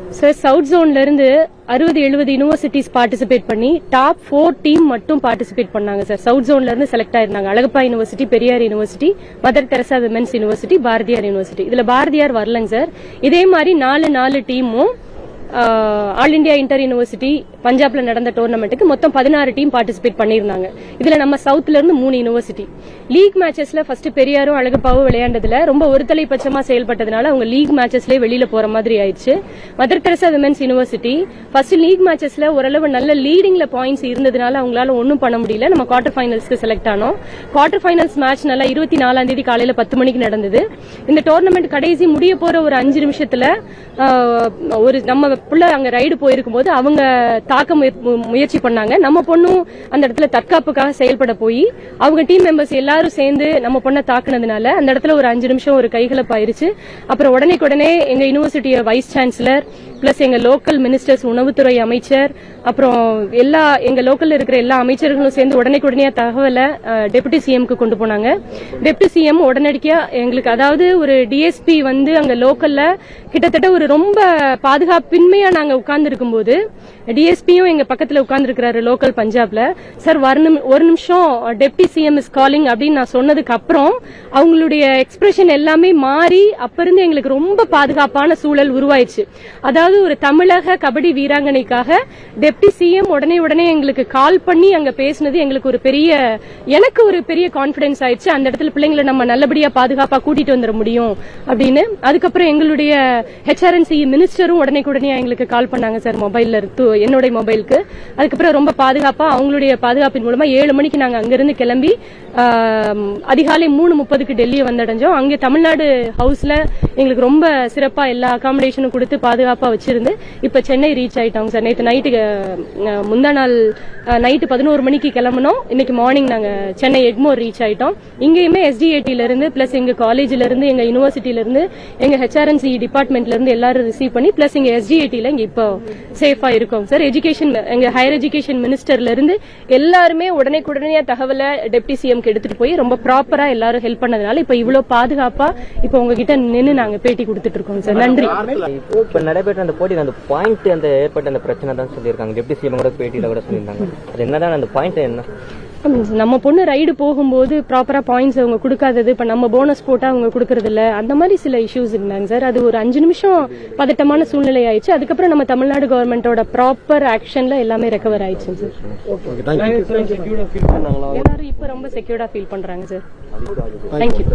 Sir south ஜோன்ல இருந்து அறுபது எழுபது யூனிவர்சிட்டிஸ் பார்ட்டிசிபேட் பண்ணி டாப் ஃபோர் டீம் மட்டும் பார்ட்டிசிபேட் பண்ணாங்க சார் சவுத் ஜோன்ல இருந்து select ஆயிருந்தாங்க. Alagappa University Periyar University Mother Teresa Women's University Bharathiar University இதுல பாரதியார் வரலங்க சார் இதே மாதிரி நாலு நாலு டீமும் ஆல் இந்தியா இன்டர் யூனிவர்சிட்டி பஞ்சாப்ல நடந்த டோர்னமெண்ட்டுக்கு மொத்தம் பதினாறு டீம் பார்ட்டிசிபேட் பண்ணியிருந்தாங்க. இதுல நம்ம சவுத்ல இருந்து மூணு யூனிவர்சிட்டி. லீக் மேட்சஸ்ல ஃபர்ஸ்ட் பெரியாரும் அழகப்பாவும் விளையாண்டதுல ரொம்ப ஒருதலை பட்சமா செயல்பட்டதுனால அவங்க லீக் மேட்சஸ்லயே வெளியில போற மாதிரி ஆயிடுச்சு. Mother Teresa Women's University first league மேட்சஸ்ல ஓரளவு நல்ல லீடிங்ல பாயிண்ட்ஸ் இருந்ததுனால அவங்களால ஒன்றும் பண்ண முடியல. நம்ம குவார்டர் ஃபைனல்ஸ்க்கு செலக்ட் ஆனோம். குவார்டர் ஃபைனல்ஸ் மேட்ச் நல்லா இருபத்தி நாலாம் தேதி காலையில பத்து மணிக்கு நடந்தது. இந்த டோர்னமெண்ட் கடைசி முடிய போற ஒரு அஞ்சு நிமிஷத்துல ஒரு நம்ம புள்ள அங்க ரைடு போயிருக்கும் போது அவங்க தாக்க முய- மு- முயற்சி பண்ணாங்க. நம்ம பொண்ணும் அந்த இடத்துல தற்காப்புக்காக செயல்பட போய் அவங்க டீம் மெம்பர்ஸ் எல்லாரும் சேர்ந்து நம்ம பொண்ணை தாக்குனதுனால அந்த இடத்துல ஒரு அஞ்சு நிமிஷம் ஒரு கைகலப்பாயிருச்சு. அப்புறம் உடனே எங்க யூனிவர்சிட்டிய வைஸ் சான்சலர் பிளஸ் எங்க லோக்கல் மினிஸ்டர்ஸ் உணவுத்துறை அமைச்சர் அப்புறம் எல்லா எங்க லோக்கல்ல இருக்கிற எல்லா அமைச்சர்களும் சேர்ந்து உடனே உடனே தகவலை டெபுட்டி சிஎம்க்கு கொண்டு போனாங்க. டெபுட்டி சிஎம் உடனடியா எங்களுக்கு அதாவது ஒரு டிஎஸ்பி வந்து அங்க லோக்கல்ல கிட்டத்தட்ட ஒரு ரொம்ப பாதுகாப்பின் பாதுகாப்பின்மையா நாங்க உட்கார்ந்து இருக்கும்போது டிஎஸ்பியும் எங்க பக்கத்துல உட்கார்ந்து இருக்கிறாரு லோக்கல் பஞ்சாப்ல. சார் ஒரு நிமிஷம் டெப்டி சிஎம் இஸ் காலிங் அப்படின்னு நான் சொன்னதுக்கு அப்புறம் அவங்களுடைய எக்ஸ்பிரஷன் எல்லாமே மாறி அப்ப இருந்து எங்களுக்கு ரொம்ப பாதுகாப்பான சூழல் உருவாயிடுச்சு. அதாவது ஒரு தமிழக கபடி வீராங்கனைக்காக டெப்டி சிஎம் உடனே உடனே எங்களுக்கு கால் பண்ணி அங்க பேசினது எங்களுக்கு ஒரு பெரிய எனக்கு ஒரு பெரிய கான்பிடன்ஸ் ஆயிடுச்சு. அந்த இடத்துல பிள்ளைங்களை நம்ம நல்லபடியா பாதுகாப்பா கூட்டிட்டு வந்துட முடியும் அப்படின்னு. அதுக்கப்புறம் எங்களுடைய ஹெச்ஆர்என்சி மினிஸ்டரும் உடனே உடனே எங்களுக்கு கால் பண்ணாங்க சார் மொபைல்ல இருந்து என்னுடைய மொபைலுக்கு அதுக்கப்புறம் ரொம்ப பாதுகாப்பா அவங்களுடைய பாதுகாப்பின் மூலமா ஏழு மணிக்கு நாங்க அங்கிருந்து கிளம்பி அதிகாலை மூணு முப்பதுக்கு டெல்லியை வந்தடைஞ்சோம். அங்கே தமிழ்நாடு ஹவுஸ்ல எங்களுக்கு ரொம்ப சிறப்பா எல்லா அகாமடேஷனும் கொடுத்து பாதுகாப்பா வச்சிருந்து இப்ப சென்னை ரீச் ஆயிட்டோம் சார் நேற்று நைட்டு முந்தா நாள் நைட்டு பதினோரு மணிக்கு கிளம்புனோம். இன்னைக்கு மார்னிங் நாங்க சென்னை எக்மோர் ரீச் ஆயிட்டோம். இங்கேயுமே எஸ்டிஏடில இருந்து பிளஸ் எங்க காலேஜ்ல இருந்து எங்க யூனிவர்சிட்டில இருந்து எங்க ஹெச்ஆர்என்சி டிபார்ட்மெண்ட்ல இருந்து எல்லாரும் ரிசீவ் பண்ணி பிளஸ் இங்க எஸ்டிஏடில இங்க இப்போ சேஃபா இருக்கோம். சார் எஜுகேஷன் எங்க ஹையர் எஜுகேஷன் மினிஸ்டர்ல இருந்து எல்லாருமே உடனே உடனே தகவலை டெப்டி சிஎம்க்கு எடுத்துட்டு போய் ரொம்ப ப்ராப்பரா எல்லாரும் ஹெல்ப் பண்ணதுனால இப்ப இவ்வளவு பாதுகாப்பா இப்ப உங்ககிட்ட நின்னு நாங்க பேட்டி கொடுத்துட்டு இருக்கோம் சார் நன்றி. இப்ப நடைபெற்ற அந்த போட்டியில் அந்த பாயிண்ட் அந்த ஏற்பட்ட அந்த பிரச்சனை தான் சொல்லியிருக்காங்க. டெப்டி சிஎம் கூட பேட்டியில கூட சொல்லியிருந்தாங்க. அது என்னதான் அந்த பாயிண்ட் என்ன? நம்ம பொண்ணு ரைடு போகும்போது ப்ராப்பரா பாயிண்ட்ஸ் அவங்க கொடுக்காதது இப்ப நம்ம போனஸ் போட்டா அவங்க கொடுக்கறது இல்ல அந்த மாதிரி சில இஷ்யூஸ் இருந்தாங்க சார் அது ஒரு அஞ்சு நிமிஷம் பதட்டமான சூழ்நிலை ஆயிடுச்சு. அதுக்கப்புறம் நம்ம தமிழ்நாடு கவர்மெண்டோட ப்ராப்பர் ஆக்ஷன்ல எல்லாமே ரெக்கவர் ஆயிடுச்சு சார் எல்லாரும் இப்ப ரொம்ப செக்யூர்டா ஃபீல் பண்றாங்க சார் தேங்க்யூ